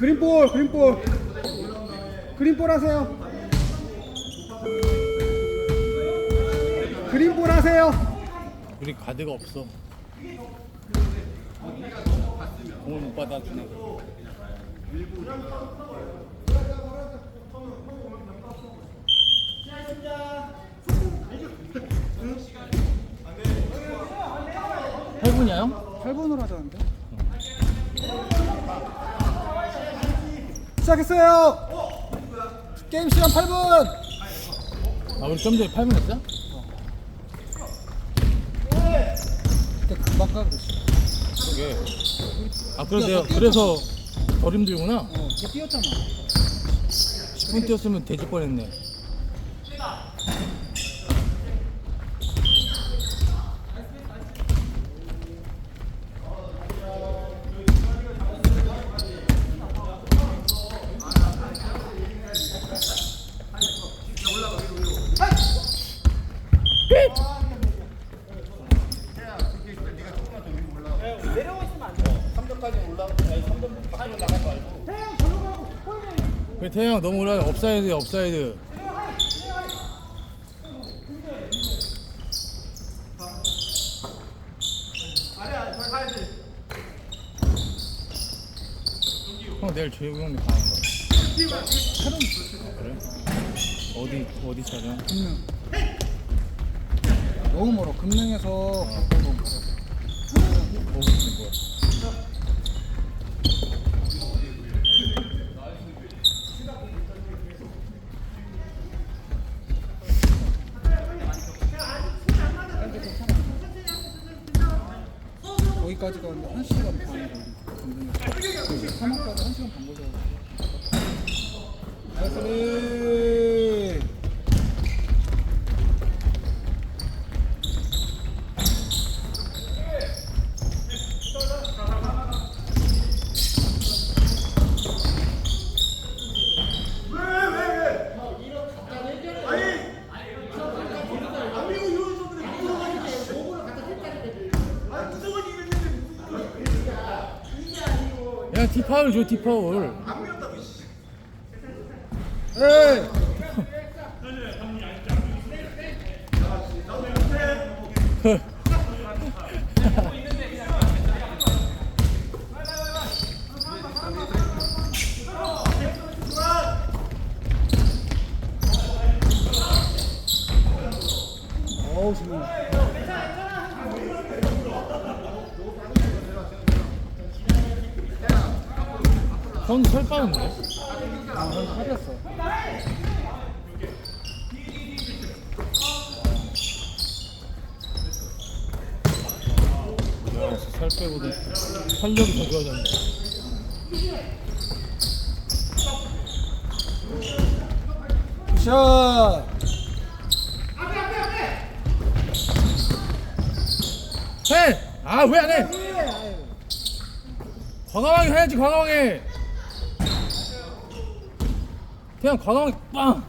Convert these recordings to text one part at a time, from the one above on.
그린볼 그린볼 그린볼 하세요 그린볼 하세요 우리 가드가 없어. 공을 못 받아주네. 팔분이야 형? 8분으로 하자는데 시작했어요 게임 시간 8분 아 우리 좀 전에 8분 했어? 그때 금방 까고 있어 그게. 아 그래서 그래서 덜 힘들구나. 어 뛰었잖아 10분 뛰었으면 돼질 뻔했네. 그래 태양 너무 올라 업사이드야 업사이드. 형 내일 재욱이 형님 가는 거야. 그래? 어디 어디 촬영? 금능 너무 멀어 금능에서 강북으로 보고 있는 거야. 거기까지가 근데 1시간 반 걸리 사막까지 1시간 반 걸려 나이스 야 디파울 줘 디파울. 에이 어우 지금 형살 빠는데? 아형 살렸어 야, 살 빼고도 활력이 더 좋아졌네. 굿샷 해! 아, 왜 안 해? 과감하게 해야지, 과감하게. 그냥 과감하게 빵!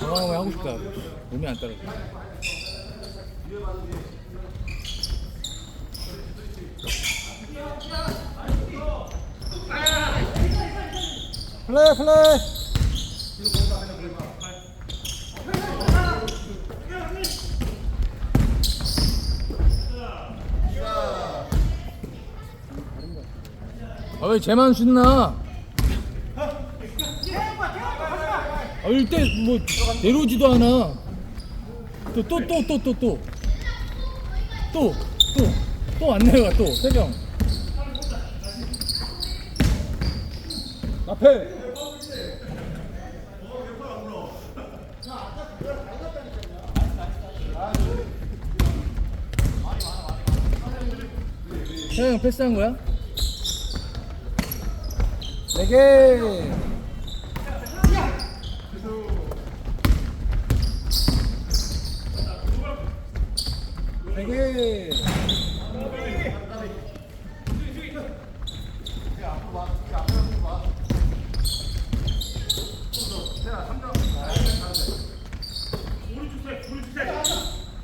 과감하게 하고 싶다. 몸이 안 따라줘. 플레이 플레이 아, 왜 쟤만 신나? 아, 일대 뭐 내려오지도 않아. 또 또 또 또 또 또 또 또 또 안 내려가 또 세경. 앞에 세경 패스한 거야? 네개 네개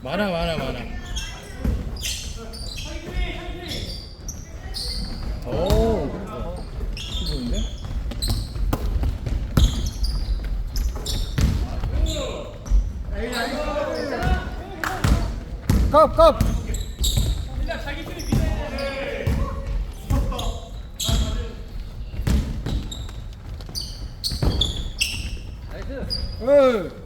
많아 많아 많아. 갑갑 나이스. 야,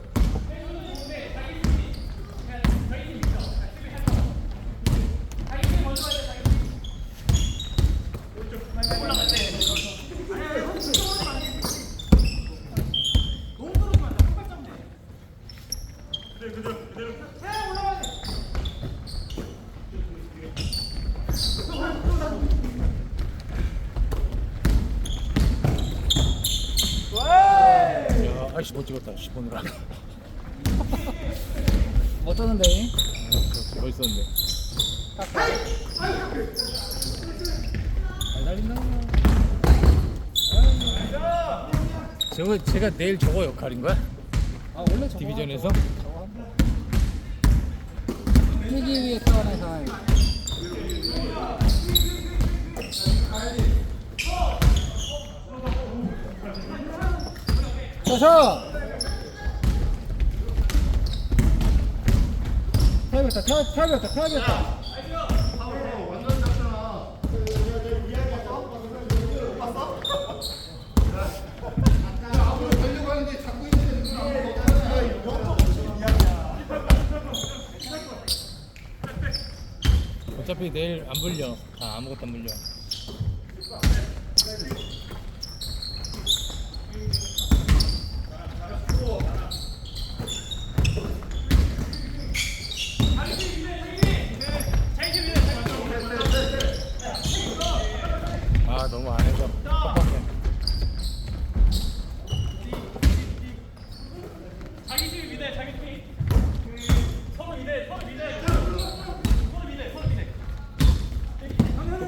아이씨 못 찍었다. 10번으로. 어쩌는데 멋있었는데. 잘 달린다 저거 제가 내일 저거 역할인 거야? 아 원래 저거 디비전에서? 저거 한다 뛰기 위해 태어난 사람 자자 타이브였다 타이브였다 타이브였다 어차피 내일 안 불려. 아 아무것도 안 불려. 아 너무 안 해서 빡빡해.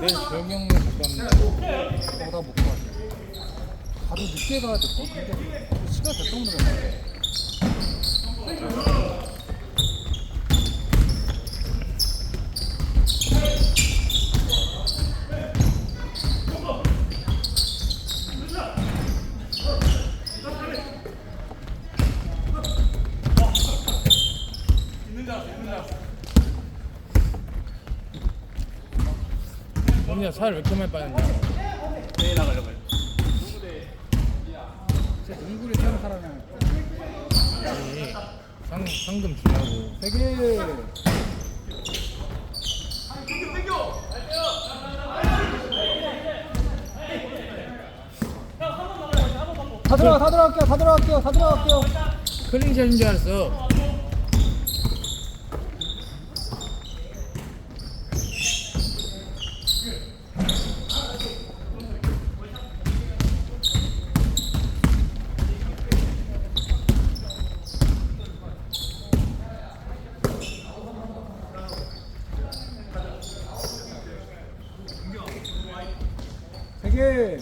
내일 조영영 잠깐 저보다 못 가. 가도 늦게 가야 돼. 어, 근데 시간 됐던 거잖 언니야 살왜 이렇게 많이 빠졌냐? 진짜 농구를 타는 사람이야. 아니, 상 상금 주냐고. 되게 다 들어가 다 들어갈게요 다 들어갈게요 다 들어갈게요 클린샷인 줄 알았어. 되게